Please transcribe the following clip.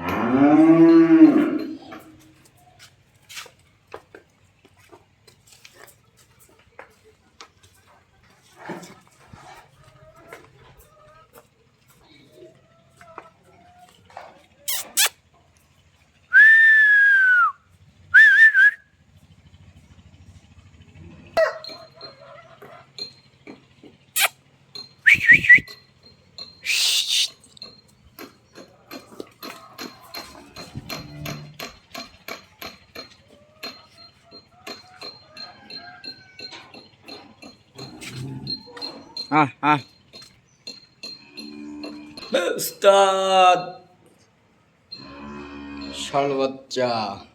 Mmm. -hmm. 아, 아. 스타트 샬롯자